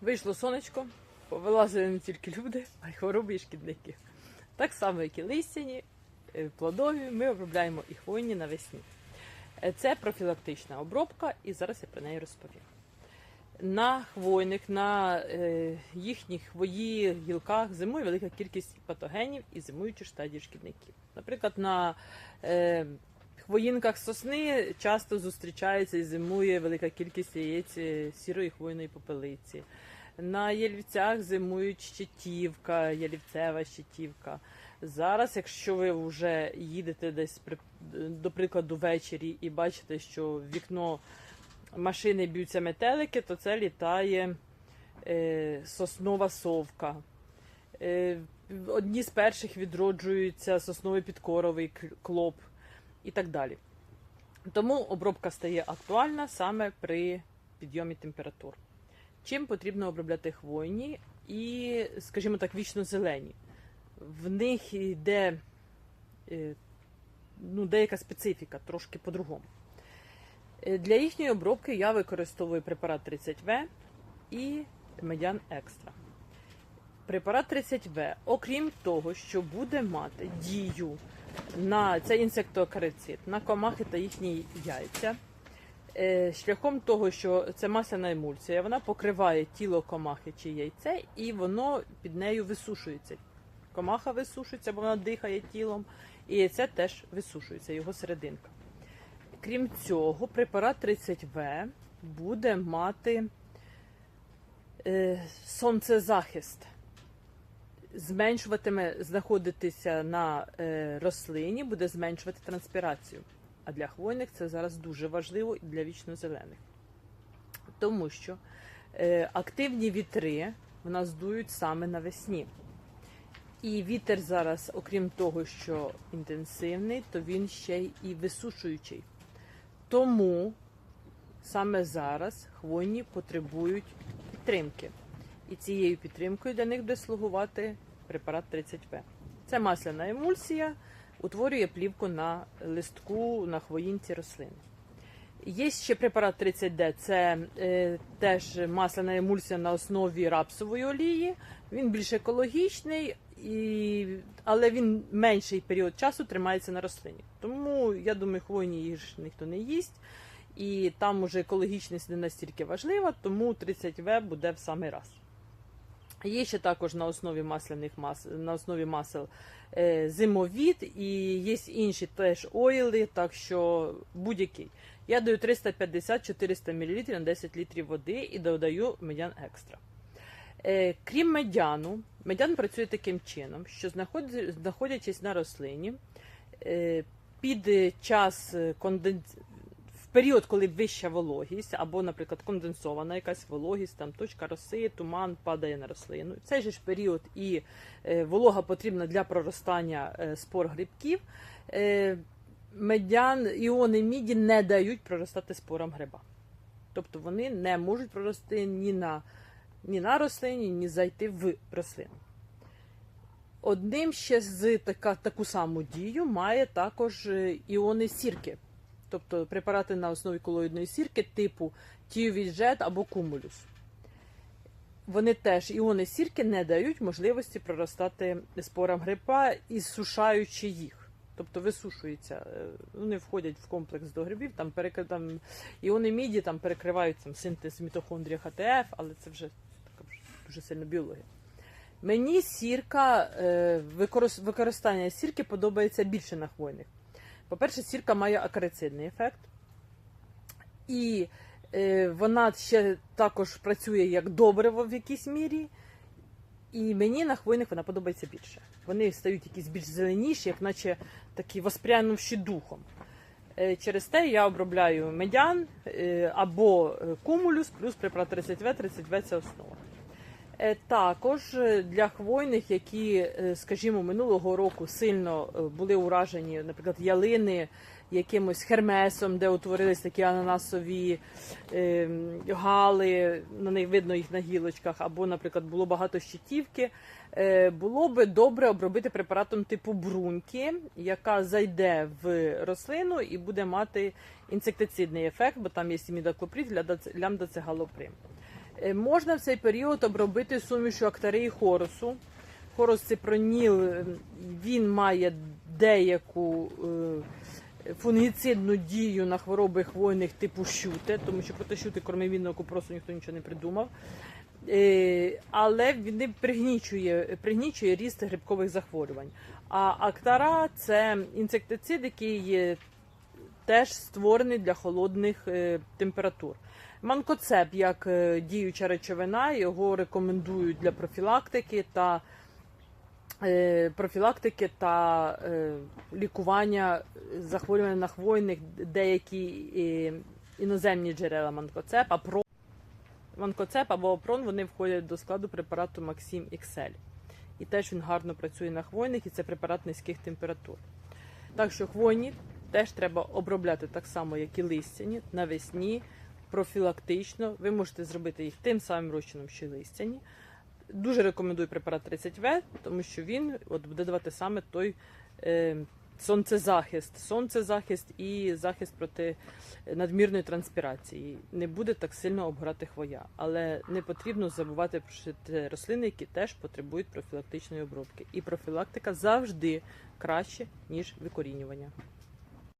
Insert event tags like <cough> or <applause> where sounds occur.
Вийшло сонечко, повилазили не тільки люди, <laughs> а й хвороби і шкідники. Так само, як і листяні, е, плодові, ми обробляємо і хвойні навесні. Е, Це профілактична обробка, і зараз я про неї розповім. На хвойних, на е, їхніх хвої гілках зимує велика кількість патогенів і зимуючих стадій шкідників. Наприклад, на е, хвоїнках сосни часто зустрічається і зимує велика кількість яєць е, сірої хвойної попелиці. На ялівцях зимують щитівка, ялівцева щитівка. Зараз, якщо ви вже їдете десь до прикладу ввечері і бачите, що в вікно машини б'ються метелики, то це літає е, соснова совка. Е, одні з перших відроджуються сосновий підкоровий клоп і так далі. Тому обробка стає актуальна саме при підйомі температур. Чим потрібно обробляти хвойні і, скажімо так, вічно зелені. В них йде е, ну, деяка специфіка, трошки по-другому. Е, Для їхньої обробки я використовую препарат 30В і медян екстра. Препарат 30В, окрім того, що буде мати дію на це інсектоакарицид, на комахи та їхні яйця, е, шляхом того, що це масляна емульсія, вона покриває тіло комахи чи яйце, і воно під нею висушується. Комаха висушується, бо вона дихає тілом, і яйце теж висушується, його серединка. Крім цього, препарат 30В буде мати е, сонцезахист, зменшуватиме знаходитися на е, рослині, буде зменшувати транспірацію. А для хвойних це зараз дуже важливо і для вічнозелених. Тому що е, активні вітри в нас дують саме навесні. І вітер зараз, окрім того, що інтенсивний, то він ще й і висушуючий. Тому саме зараз хвойні потребують підтримки. І цією підтримкою для них буде слугувати препарат 30В. Це масляна емульсія, утворює плівку на листку на хвоїнці рослини. Є ще препарат 30D, це е, теж масляна емульсія на основі рапсової олії. Він більш екологічний, і, але він менший період часу тримається на рослині. Тому я думаю, хвойні їх ж ніхто не їсть. І там уже екологічність не настільки важлива, тому 30В буде в самий раз. Є ще також на основі масляних мас, на основі масел е, зимовід і є інші теж ойли, так що будь-який. Я даю 350-400 мл на 10 літрів води і додаю медян екстра. Е, крім медяну, медян працює таким чином, що знаходячись на рослині, е, під час е, конденс... в період, коли вища вологість, або, наприклад, конденсована якась вологість, там точка роси, туман падає на рослину. В цей же ж період і е, волога потрібна для проростання е, спор грибків. Е, медян іони міді не дають проростати спорам гриба. Тобто вони не можуть прорости ні на, ні на рослині, ні зайти в рослину. Одним ще з така, таку саму дію має також іони сірки, тобто препарати на основі колоїдної сірки типу тіовіджет або кумулюс. Вони теж іони сірки не дають можливості проростати спорам гриба, ісушаючи їх. Тобто висушуються, е, вони входять в комплекс до грибів, там, перек... іони міді там перекривають там, синтез мітохондрія ХТФ, але це вже така дуже сильно біологія. Мені сірка, е, використання сірки подобається більше на хвойних. По-перше, сірка має акарицидний ефект. І е, вона ще також працює як добриво в якійсь мірі. І мені на хвойних вона подобається більше. Вони стають якісь більш зеленіші, як наче такі воспрянувши духом. Е, Через те я обробляю медян е, або е, кумулюс плюс препарат 30В, 30В це основа. Е, Також е, для хвойних, які, е, скажімо, минулого року сильно були уражені, наприклад, ялини якимось хермесом, де утворились такі ананасові гали, на них видно їх на гілочках, або, наприклад, було багато щитівки. Було би добре обробити препаратом типу бруньки, яка зайде в рослину і буде мати інсектицидний ефект, бо там є імідаклоприд, лямдацегалоприм. Е, Можна в цей період обробити сумішю актарії хорусу. Хорус ципроніл, е, він має деяку е, фунгіцидну дію на хвороби хвойних типу щути, тому що проти щути кормовільного купросу ніхто нічого не придумав. Е, Але він пригнічує, пригнічує ріст грибкових захворювань. А актара це інсектицид, який теж створений для холодних температур. Манкоцеп як е, діюча речовина, його рекомендують для профілактики та е, профілактики та е, лікування захворювань на хвойних деякі іноземні джерела манкоцепа. Манкоцеп або опрон вони входять до складу препарату Maxim XL. І теж він гарно працює на хвойних, і це препарат низьких температур. Так що хвойні теж треба обробляти так само, як і листяні, навесні, профілактично. Ви можете зробити їх тим самим розчином, що листяні. Дуже рекомендую препарат 30В, тому що він от, буде давати саме той е, сонцезахист, сонцезахист і захист проти надмірної транспірації. Не буде так сильно обгорати хвоя. Але не потрібно забувати про те рослини, які теж потребують профілактичної обробки. І профілактика завжди краще, ніж викорінювання.